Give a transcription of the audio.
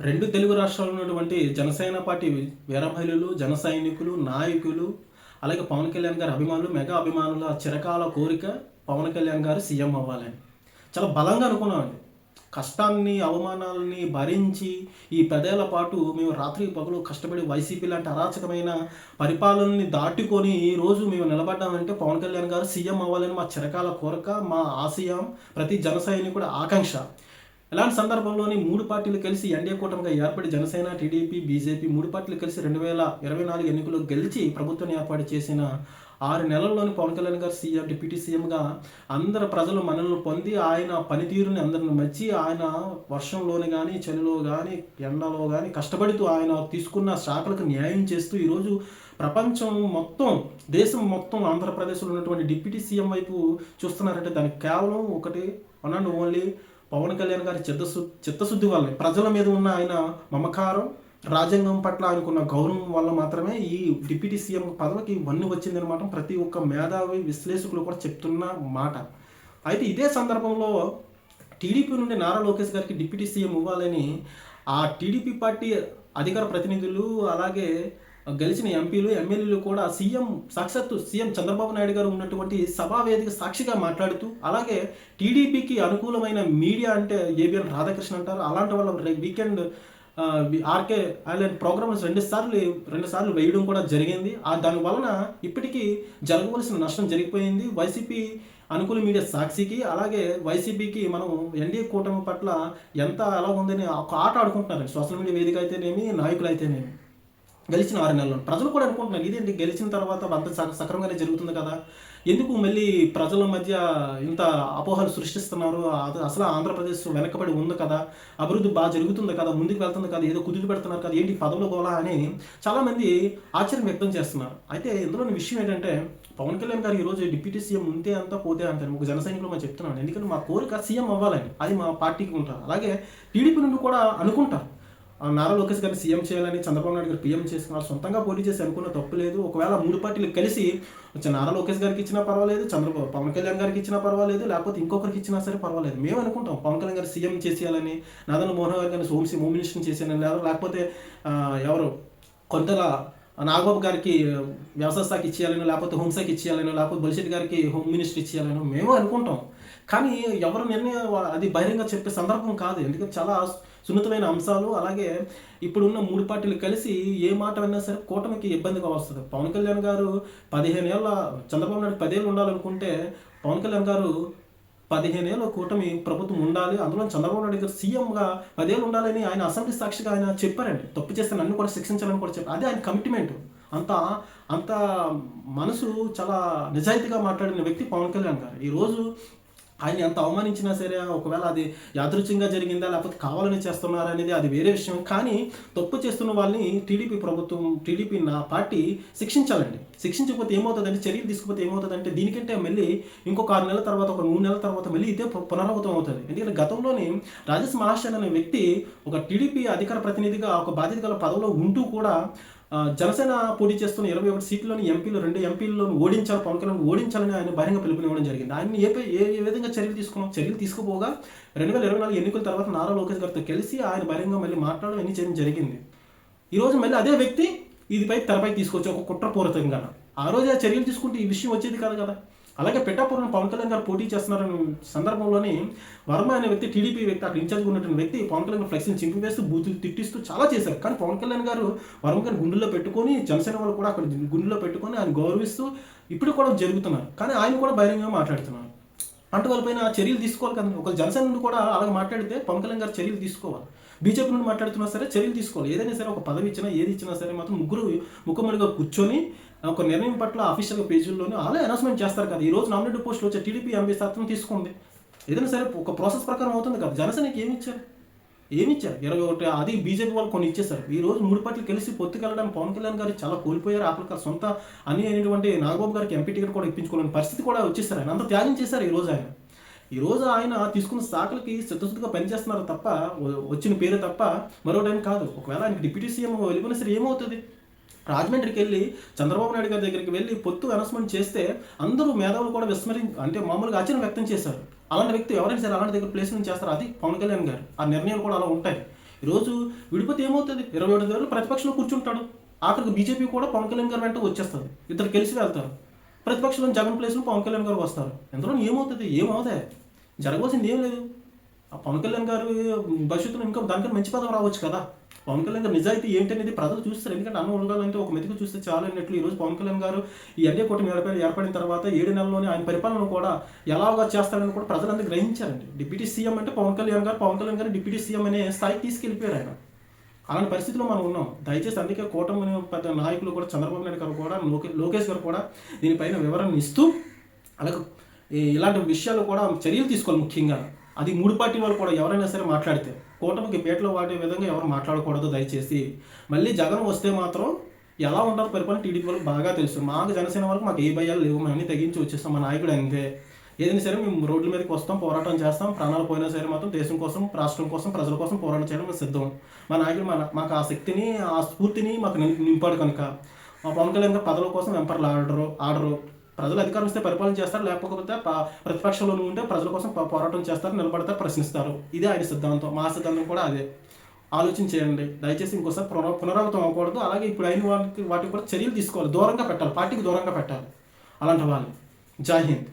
రెండు తెలుగు రాష్ట్రాల్లో ఉన్నటువంటి జనసేన పార్టీ వీరమహిళలు జన సైనికులు నాయకులు అలాగే పవన్ కళ్యాణ్ గారి అభిమానులు మెగా అభిమానుల చిరకాల కోరిక పవన్ కళ్యాణ్ గారు సీఎం అవ్వాలని. చాలా బలంగా అనుకున్నామండి. కష్టాన్ని అవమానాలని భరించి ఈ పదేళ్ళ పాటు మేము రాత్రి పగలు కష్టపడి వైసీపీ లాంటి అరాచకమైన పరిపాలనని దాటుకొని ఈ రోజు మేము నిలబడ్డామంటే పవన్ కళ్యాణ్ గారు సీఎం అవ్వాలని మా చిరకాల కోరిక మా ఆశయం ప్రతి జన సైనికుడి ఆకాంక్ష. ఇలాంటి సందర్భంలోని మూడు పార్టీలు కలిసి ఎన్డీఏ కూటమిగా ఏర్పడి జనసేన టీడీపీ బీజేపీ మూడు పార్టీలు కలిసి రెండు వేల ఇరవై నాలుగు ఎన్నికల్లో గెలిచి ప్రభుత్వం ఏర్పాటు చేసిన ఆరు నెలల్లోని పవన్ కళ్యాణ్ గారు సీఎం డిప్యూటీ సీఎంగా అందరు ప్రజలు మనల్ని పొంది ఆయన పనితీరుని అందరిని మెచ్చి ఆయన వర్షంలోని కానీ చలిలో కానీ ఎండలో కానీ కష్టపడుతూ ఆయన తీసుకున్న శాఖలకు న్యాయం చేస్తూ ఈరోజు ప్రపంచం మొత్తం దేశం మొత్తం ఆంధ్రప్రదేశ్లో ఉన్నటువంటి డిప్యూటీ సీఎం వైపు చూస్తున్నారంటే దానికి కేవలం ఒకటి one and only Pawan Kalyan గారి చిత్తశు చిత్తశుద్ధి వల్ల ప్రజల మీద ఉన్న ఆయన మమకారం రాజ్యాంగం పట్ల ఆయనకున్న గౌరవం వల్ల మాత్రమే ఈ డిప్యూటీ సీఎం పదవికి వన్ను వచ్చిందనమాట ప్రతి ఒక్క మేధావి విశ్లేషకులు కూడా చెప్తున్న మాట. అయితే ఇదే సందర్భంలో టీడీపీ నుండి నారా లోకేష్ గారికి డిప్యూటీ సీఎం ఇవ్వాలని ఆ టీడీపీ పార్టీ అధికార ప్రతినిధులు అలాగే గెలిచిన ఎంపీలు ఎమ్మెల్యేలు కూడా సీఎం సాక్షాత్తు సీఎం చంద్రబాబు నాయుడు గారు ఉన్నటువంటి సభా వేదిక సాక్షిగా మాట్లాడుతూ అలాగే టీడీపీకి అనుకూలమైన మీడియా అంటే ఏబిఎన్ రాధాకృష్ణ అంటారు. అలాంటి వాళ్ళ వీకెండ్ ఆర్కే ఐలాండ్ ప్రోగ్రామ్స్ రెండు సార్లు రెండు సార్లు వేయడం కూడా జరిగింది. ఆ దాని వలన ఇప్పటికీ జరగవలసిన నష్టం జరిగిపోయింది. వైసీపీ అనుకూల మీడియా సాక్షికి అలాగే వైసీపీకి మనం ఎన్డీఏ కూటమి పట్ల ఎంత ఎలా ఉందని ఒక ఆట ఆడుకుంటున్నారు సోషల్ మీడియా వేదిక అయితేనేమి నాయకులు అయితేనేమి. గెలిచిన ఆరు నెలలు. ప్రజలు కూడా అనుకుంటున్నారు ఇదేంటి గెలిచిన తర్వాత అంత స- సక్రమంగానే జరుగుతుంది కదా? ఎందుకు మళ్ళీ ప్రజల మధ్య ఇంత అపోహలు సృష్టిస్తున్నారు? అసలు ఆంధ్రప్రదేశ్ వెనకబడి ఉంది కదా? అభివృద్ధి బాగా జరుగుతుంది కదా? ముందుకు వెళ్తుంది కదా? ఏదో కుదిరి పెడుతున్నారు కదా? ఏంటి పదవులు గోలా అని చాలామంది ఆశ్చర్యం వ్యక్తం చేస్తున్నారు. అయితే ఇందులోని విషయం ఏంటంటే పవన్ కళ్యాణ్ గారు ఈరోజు డిప్యూటీ సీఎం ఉంటే అంతా పోతే అంటారు. ఒక జన సైనికులు మనం చెప్తున్నాను. ఎందుకంటే మా కోరిక సీఎం అవ్వాలని. అది మా పార్టీకి ఉంటారు. అలాగే టీడీపీ నుండి కూడా అనుకుంటారు. నారా లోకేష్ గారిని సీఎం చేయాలని చంద్రబాబు నాయుడు గారు పీఎం చేసుకున్నారు సొంతంగా పోటీ చేసి అనుకున్న తప్పు లేదు. ఒకవేళ మూడు పార్టీలు కలిసి వచ్చే నారా లోకేష్ గారికి ఇచ్చినా పర్వాలేదు చంద్రబాబు పవన్ కళ్యాణ్ గారికి ఇచ్చినా పర్వాలేదు లేకపోతే ఇంకొకరికి ఇచ్చినా సరే పర్వాలేదు. మేము అనుకుంటాం పవన్ కళ్యాణ్ గారు సీఎం చేసేయాలని నాదన మోహన్ గారు గారిని హోమ్ హోమ్ మినిస్టర్ చేసేయాలని లేదా లేకపోతే ఎవరు కొంతల నాగబాబు గారికి వ్యవసాయ శాఖ ఇచ్చేయాలని లేకపోతే హోంశాఖ ఇచ్చేయాలని లేకపోతే బొలిశెట్టి గారికి హోమ్ మినిస్టర్ ఇచ్చేయాలని మేము అనుకుంటాం. కానీ ఎవరు నిర్ణయం అది బహిరంగ చెప్పే సందర్భం కాదు. ఎందుకంటే చాలా సున్నితమైన అంశాలు అలాగే ఇప్పుడున్న మూడు పార్టీలు కలిసి ఏ మాట విన్నా సరే కూటమికి ఇబ్బందిగా వస్తుంది. పవన్ కళ్యాణ్ గారు పదిహేను ఏళ్ళ చంద్రబాబు నాయుడు పదేళ్ళు ఉండాలనుకుంటే పవన్ కళ్యాణ్ గారు పదిహేను ఏళ్ళ కూటమి ప్రభుత్వం ఉండాలి. అందులో చంద్రబాబు నాయుడు గారు సీఎంగా పదేళ్ళు ఉండాలని ఆయన అసెంబ్లీ సాక్షిగా ఆయన చెప్పారండి. తప్పు చేస్తే నన్ను కూడా శిక్షించాలని కూడా చెప్పారు. అదే ఆయన కమిట్మెంట్ అంత అంత మనసు చాలా నిజాయితీగా మాట్లాడిన వ్యక్తి పవన్ కళ్యాణ్ గారు. ఈరోజు ఆయన ఎంత అవమానించినా సరే ఒకవేళ అది యాదృచ్ఛికంగా జరిగిందా లేకపోతే కావాలని చేస్తున్నారా అనేది అది వేరే విషయం. కానీ తప్పు చేస్తున్న వాళ్ళని టీడీపీ ప్రభుత్వం టీడీపీ నా పార్టీ శిక్షించాలండి. శిక్షించకపోతే ఏమవుతుందంటే చర్యలు తీసుకుపోతే ఏమవుతుందంటే దీనికంటే మళ్ళీ ఇంకొక ఆరు నెలల తర్వాత ఒక మూడు నెలల తర్వాత మళ్ళీ ఇదే పునరావృతం అవుతుంది. ఎందుకంటే గతంలోని రాజేష్ మహాశయన్ అనే వ్యక్తి ఒక టీడీపీ అధికార ప్రతినిధిగా ఒక బాధ్యత గల పదవిలో ఉంటూ కూడా జనసేన పోటీ చేస్తున్న ఇరవై ఒకటి సీట్లోని ఎంపీలు రెండు ఎంపీలను ఓడించాలి పవన్ కళ్యాణ్ ఓడించాలని ఆయన బహిరంగ పిలుపునివ్వడం జరిగింది. ఆయన ఏ ఏ విధంగా చర్యలు తీసుకున్నాం? చర్యలు తీసుకుపోగా రెండు వేల ఇరవై నాలుగు ఎన్నికల తర్వాత నారా లోకేష్ గారితో కలిసి ఆయన బహిరంగ మళ్ళీ మాట్లాడడం అన్ని చేయడం జరిగింది. ఈరోజు మళ్ళీ అదే వ్యక్తి ఇదిపై తెరపై తీసుకొచ్చి ఒక కుట్రపూరితంగా ఆ రోజు ఆ చర్యలు తీసుకుంటే ఈ విషయం వచ్చేది కాదు కదా. అలాగే పెట్టాపురం పవన్ కళ్యాణ్ గారు పోటీ చేస్తున్నారన్న సందర్భంలోని వర్మ అనే వ్యక్తి టీడీపీ వ్యక్తి అక్కడ ఇన్ఛార్జ్ ఉన్నటువంటి వ్యక్తి పవన్ కళ్యాణ్ ఫ్లెక్సీని చింపివేస్తూ బూతులు తిట్టిస్తూ చాలా చేశారు. కానీ పవన్ కళ్యాణ్ గారు వర్మ గారిని గుండెల్లో పెట్టుకొని జనసేన వాళ్ళు కూడా అక్కడ గుండెల్లో పెట్టుకొని ఆయన గౌరవిస్తూ ఇప్పుడు కూడా జరుగుతున్నారు. కానీ ఆయన కూడా బహిరంగంగా మాట్లాడుతున్నారు. అంటే వాళ్ళపైన చర్యలు తీసుకోవాలి కదా. ఒక జనసేన నుండి కూడా అలాగే మాట్లాడితే పవన్ కళ్యాణ్ గారు చర్యలు తీసుకోవాలి. బీజేపీ నుండి మాట్లాడుతున్నా సరే చర్యలు తీసుకోవాలి. ఏదైనా సరే ఒక పదవి ఇచ్చినా ఏది ఇచ్చినా సరే మాత్రం ముగ్గురు ముఖముడిగా కూర్చొని ఒక నిర్ణయం పట్ల ఆఫీషియల్ పేజీల్లోనే అలా అనౌన్స్మెంట్ చేస్తారు కదా. ఈ రోజు నామినేటెడ్ పోస్టులు వచ్చే టీడీపీ ఎంపీ శాతం తీసుకుంది. ఏదైనా సరే ఒక ప్రాసెస్ ప్రకారం అవుతుంది కదా. జనసేనకి ఏమి ఇచ్చారు? ఏమి ఇచ్చారు? ఇరవై ఒకటి అది బీజేపీ వాళ్ళు కొన్ని ఇచ్చేసారు ఈ రోజు మూడు పార్టీలు కలిసి పొత్తుకెళ్ళడానికి పవన్ కళ్యాణ్ గారు చాలా కోల్పోయారు. ఆ గారు సొంత అని అయినటువంటి నాగబాబు గారికి ఎంపీ టికెట్ కూడా ఇప్పించుకోలేని పరిస్థితి కూడా వచ్చేసారు. ఆయన అంత త్యాగం చేశారు ఈ రోజు ఆయన. ఈ రోజు ఆయన తీసుకున్న శాఖలకి చిత్తశుద్ధిగా పనిచేస్తున్నారు తప్ప వచ్చిన పేరు తప్ప మరొకటి కాదు. ఒకవేళ ఆయనకి డిప్యూటీ సీఎం వెళ్ళిపోయినా సరే ఏమవుతుంది? రాజమండ్రికి వెళ్ళి చంద్రబాబు నాయుడు గారి దగ్గరికి వెళ్ళి పొత్తు అనౌన్స్మెంట్ చేస్తే అందరూ మేధావులు కూడా విస్మరి అంటే మామూలుగా ఆశ్చర్యం వ్యక్తం చేశారు. అలాంటి వ్యక్తి ఎవరైనా సరే అలాంటి దగ్గర ప్లేస్ నుంచి చేస్తారు? అది పవన్ కళ్యాణ్ గారు. ఆ నిర్ణయాలు కూడా అలా ఉంటాయి. ఈరోజు విడిపోతే ఏమవుతుంది? ఇరవై ఒకటి దగ్గర ప్రతిపక్షంలో కూర్చుంటాడు. ఆఖరికి బీజేపీ కూడా పవన్ కళ్యాణ్ గారు వెంట వచ్చేస్తుంది. ఇద్దరు కలిసి వెళ్తారు. ప్రతిపక్షంలో జగన్ ప్లేస్లో పవన్ కళ్యాణ్ గారు వస్తారు. ఎందులో ఏమవుతుంది? ఏమవుతాయి? జరగవలసింది ఏం లేదు. పవన్ కళ్యాణ్ గారు భవిష్యత్తులో ఇంకా దానికన్నా మంచి పదం రావచ్చు కదా. పవన్ కళ్యాణ్ గారు నిజాయితీ ఏంటి అనేది ప్రజలు చూస్తారు. ఎందుకంటే అన్న ఉండాలంటే ఒక మెతుకు చూస్తే చాలా అన్నట్లు ఈరోజు పవన్ కళ్యాణ్ గారు ఈ ఎన్డీ కూటమి ఏర్పడిన తర్వాత ఏడు నెలల్లోనే ఆయన పరిపాలన కూడా ఎలాగా చేస్తారని కూడా ప్రజలందరూ గ్రహించారండి. డిప్యూటీ సీఎం అంటే పవన్ కళ్యాణ్ గారు పవన్ కళ్యాణ్ గారు డిప్యూటీ సీఎం అనే స్థాయికి తీసుకెళ్ళిపోయారు ఆయన. అలాంటి పరిస్థితిలో మనం ఉన్నాం. దయచేసి అందుకే కూటమి పెద్ద నాయకులు కూడా చంద్రబాబు నాయుడు గారు కూడా లోకే- లోకేష్ గారు కూడా దీనిపైన వివరణ ఇస్తూ అలాగే ఇలాంటి విషయాలు కూడా చర్యలు తీసుకోవాలి ముఖ్యంగా. అది మూడు పార్టీ వాళ్ళు కూడా ఎవరైనా సరే మాట్లాడితే కూటమికి పేటలో వాడే విధంగా ఎవరు మాట్లాడకూడదు దయచేసి. మళ్ళీ జగన్ వస్తే మాత్రం ఎలా ఉంటారు పరిపాలన టీడీపీ వాళ్ళకి బాగా తెలుసు. మాకు జనసేన వరకు మాకు ఏ భయాలు లేవు. మేము అన్ని తెగించి వచ్చేస్తాం. మా నాయకుడు అంతే. ఏదైనా సరే మేము రోడ్ల మీదకి వస్తాం పోరాటం చేస్తాం. ప్రాణాలు పోయినా సరే మాత్రం దేశం కోసం రాష్ట్రం కోసం ప్రజల కోసం పోరాటం చేయడం మేము సిద్ధం. మా నాయకుడు మన మాకు ఆ శక్తిని ఆ స్ఫూర్తిని మాకు నిం- నింపాడు కనుక. మా పవన్ కళ్యాణ్ పదవుల కోసం వెంపర్లు ఆడరు ఆడరు. ప్రజలు అధికారం ఇస్తే పరిపాలన చేస్తారు లేకపోతే ప్రతిపక్షంలో ఉంటే ప్రజల కోసం పోరాటం చేస్తారు నిలబడతారు ప్రశ్నిస్తారు. ఇదే ఆయన సిద్ధాంతం మా సిద్ధాంతం కూడా అదే. ఆలోచన చేయండి. దయచేసి ఇంకోసారి పునరా పునరావృతం అవ్వకూడదు. అలాగే ఇప్పుడు అయిన వాటికి వాటికి కూడా చర్యలు తీసుకోవాలి. దూరంగా పెట్టాలి. పార్టీకి దూరంగా పెట్టాలి. అలాంటి వాళ్ళు జై హింద్.